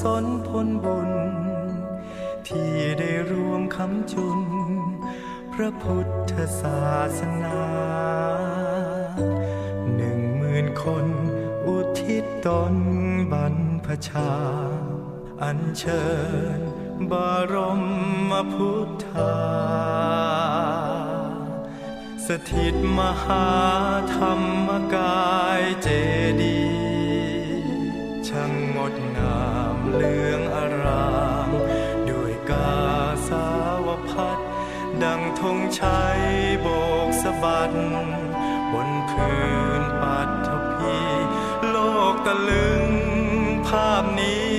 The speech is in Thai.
ศลผลบุญ ที่ได้รวมคำจุน พระพุทธศาสนาหนึ่งหมื่นคน อุทิศตนบรรพชา อัญเชิญบารมพุทธา สถิตมหาธรรมกายเจดีย์ช่างงดงาม เลืองอารามด้วยกาสาวพัดดังธงชัยโบกสะบัดบนพื้นปัทภีโลกตะลึงภาพนี้